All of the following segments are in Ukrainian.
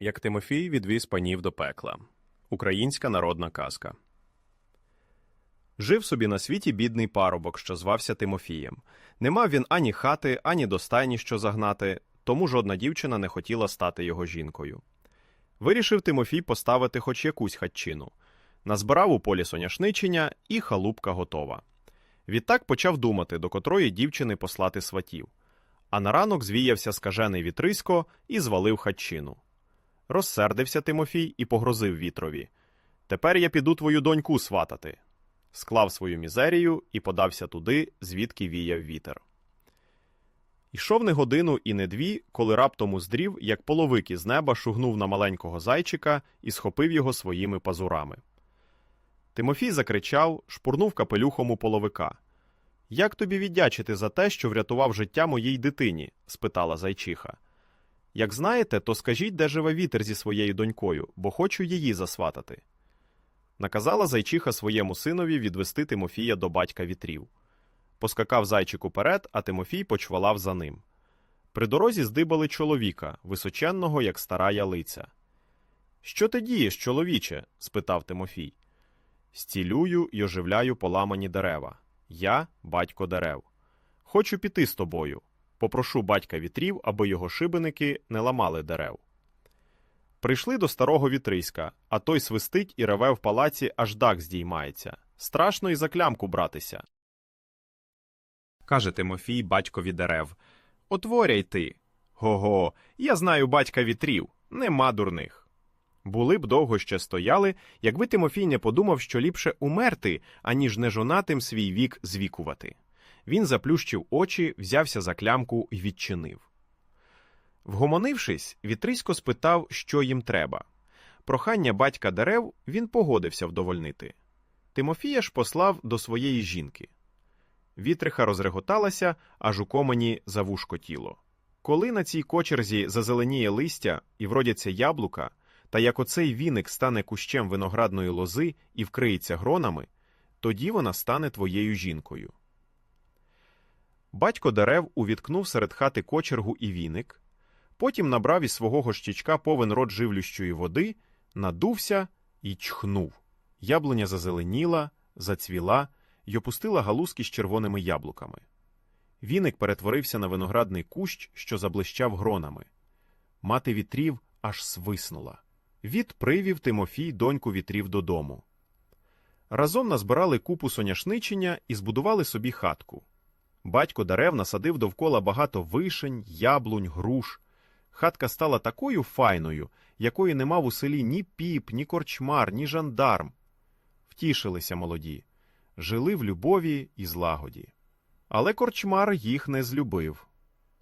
Як Тимофій відвіз панів до пекла. Українська народна казка. Жив собі на світі бідний парубок, що звався Тимофієм. Не мав він ані хати, ані до стайні, що загнати, тому жодна дівчина не хотіла стати його жінкою. Вирішив Тимофій поставити хоч якусь хатчину. Назбирав у полі соняшничення, і халупка готова. Відтак почав думати, до котрої дівчини послати сватів. А на ранок звіявся скажений вітрисько і звалив хатчину. Розсердився Тимофій і погрозив вітрові. Тепер я піду твою доньку сватати. Склав свою мізерію і подався туди, звідки віяв вітер. Йшов не годину і не дві, коли раптом уздрів, як половик із неба шугнув на маленького зайчика і схопив його своїми пазурами. Тимофій закричав, шпурнув капелюхом у половика. Як тобі віддячити за те, що врятував життя моїй дитині? спитала зайчиха. Як знаєте, то скажіть, де живе вітер зі своєю донькою, бо хочу її засватати. Наказала зайчиха своєму синові відвести Тимофія до батька вітрів. Поскакав зайчик уперед, а Тимофій почвалав за ним. При дорозі здибали чоловіка, височенного, як стара ялиця. Що ти дієш, чоловіче? спитав Тимофій. Стілюю й оживляю поламані дерева. Я батько дерев. Хочу піти з тобою. Попрошу батька вітрів, аби його шибеники не ламали дерев. Прийшли до старого вітриська, а той свистить і реве в палаці, аж дах здіймається. Страшно і за клямку братися. Каже Тимофій батькові дерев. Отворяй ти. Го-го, я знаю батька вітрів, нема дурних. Були б довго ще стояли, якби Тимофій не подумав, що ліпше умерти, аніж нежонатим свій вік звікувати. Він заплющив очі, взявся за клямку і відчинив. Вгомонившись, вітрисько спитав, що їм треба. Прохання батька дерев він погодився вдовольнити. Тимофія ж послав до своєї жінки. Вітриха розреготалася, аж у комені завушкотіло. Коли на цій кочерзі зазеленіє листя і вродяться яблука, та як оцей віник стане кущем виноградної лози і вкриється гронами, тоді вона стане твоєю жінкою. Батько дерев увіткнув серед хати кочергу і віник, потім набрав із свого горщичка повен рот живлющої води, надувся і чхнув. Яблуня зазеленіла, зацвіла й опустила галузки з червоними яблуками. Віник перетворився на виноградний кущ, що заблищав гронами. Мати вітрів аж свиснула. Від привів Тимофій доньку вітрів додому. Разом назбирали купу соняшничення і збудували собі хатку. Батько дерев насадив довкола багато вишень, яблунь, груш. Хатка стала такою файною, якої не мав у селі ні піп, ні корчмар, ні жандарм. Втішилися молоді, жили в любові і злагоді. Але корчмар їх не злюбив.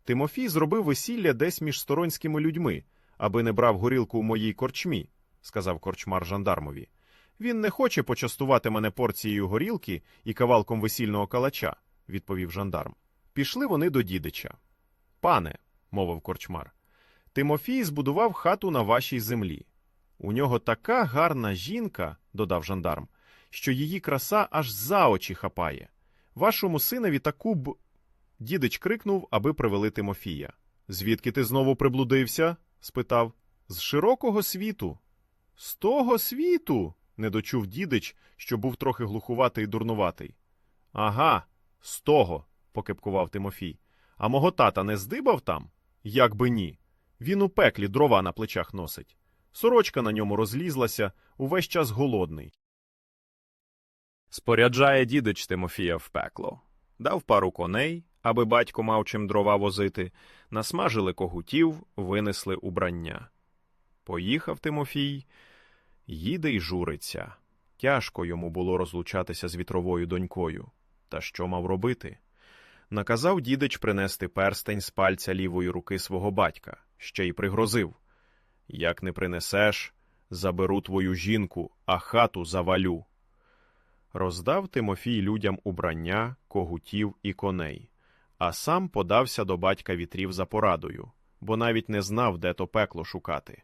Тимофій зробив весілля десь між сторонськими людьми, аби не брав горілку у моїй корчмі, сказав корчмар жандармові. Він не хоче почастувати мене порцією горілки і кавалком весільного калача, відповів жандарм. Пішли вони до дідича. Пане, мовив корчмар, Тимофій збудував хату на вашій землі. У нього така гарна жінка, додав жандарм, що її краса аж за очі хапає. Вашому синові таку б. Дідич крикнув, аби привели Тимофія. Звідки ти знову приблудився? спитав. З широкого світу. З того світу. не дочув дідич, що був трохи глухуватий і дурнуватий. Ага, з того, покепкував Тимофій. А мого тата не здибав там? Як би ні. Він у пеклі дрова на плечах носить. Сорочка на ньому розлізлася, увесь час голодний. Споряджає дідич Тимофія в пекло. Дав пару коней, аби батько мав чим дрова возити, насмажили когутів, винесли убрання. Поїхав Тимофій, їде й журиться. Тяжко йому було розлучатися з вітровою донькою. Та що мав робити? Наказав дідич принести перстень з пальця лівої руки свого батька, ще й пригрозив Як не принесеш, заберу твою жінку, а хату завалю. Роздав Тимофій людям убрання, когутів і коней, а сам подався до батька вітрів за порадою, бо навіть не знав, де то пекло шукати.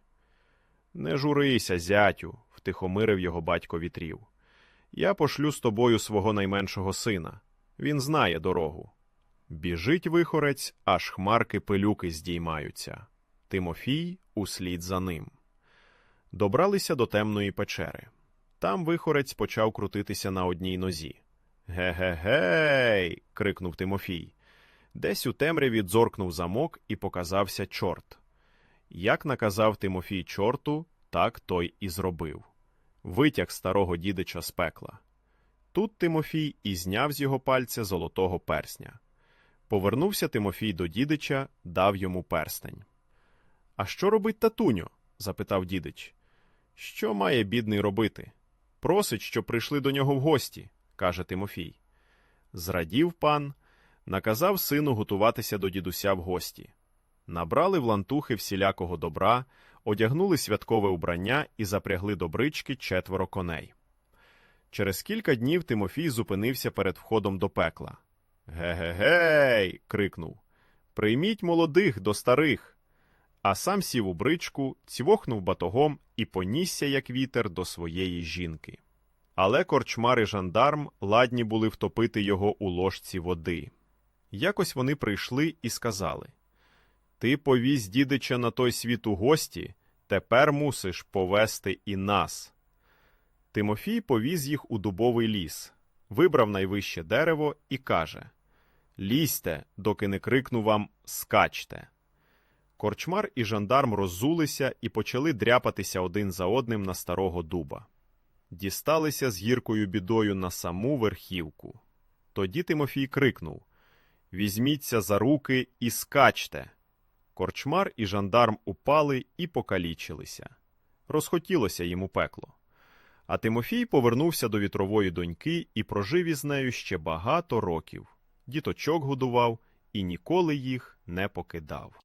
Не журися, зятю, втихомирив його батько вітрів. Я пошлю з тобою свого найменшого сина. Він знає дорогу. Біжить вихорець, аж хмарки пилюки здіймаються. Тимофій услід за ним. Добралися до темної печери. Там вихорець почав крутитися на одній нозі. Ге-ге-гей. крикнув Тимофій. Десь у темряві дзоркнув замок і показався чорт. Як наказав Тимофій чорту, так той і зробив. Витяг старого дідича з пекла. Тут Тимофій і зняв з його пальця золотого персня. Повернувся Тимофій до дідича, дав йому перстень. А що робить татуньо? запитав дідич. Що має бідний робити? Просить, щоб прийшли до нього в гості, каже Тимофій. Зрадів пан, наказав сину готуватися до дідуся в гості. Набрали в лантухи всілякого добра, одягнули святкове убрання і запрягли до брички четверо коней. Через кілька днів Тимофій зупинився перед входом до пекла. Ге-ге-гей. крикнув. Прийміть молодих до старих. А сам сів у бричку, цівохнув батогом і понісся, як вітер, до своєї жінки. Але корчмар і жандарм ладні були втопити його у ложці води. Якось вони прийшли і сказали Ти повіз дідича на той світ у гості, тепер мусиш повести і нас. Тимофій повіз їх у дубовий ліс, вибрав найвище дерево і каже Лізьте, доки не крикну вам скачте. Корчмар і жандарм роззулися і почали дряпатися один за одним на старого дуба. Дісталися з гіркою бідою на саму верхівку. Тоді Тимофій крикнув Візьміться за руки і скачте. Корчмар і жандарм упали і покалічилися. Розхотілося йому пекло. А Тимофій повернувся до вітрової доньки і прожив із нею ще багато років. Діточок годував і ніколи їх не покидав.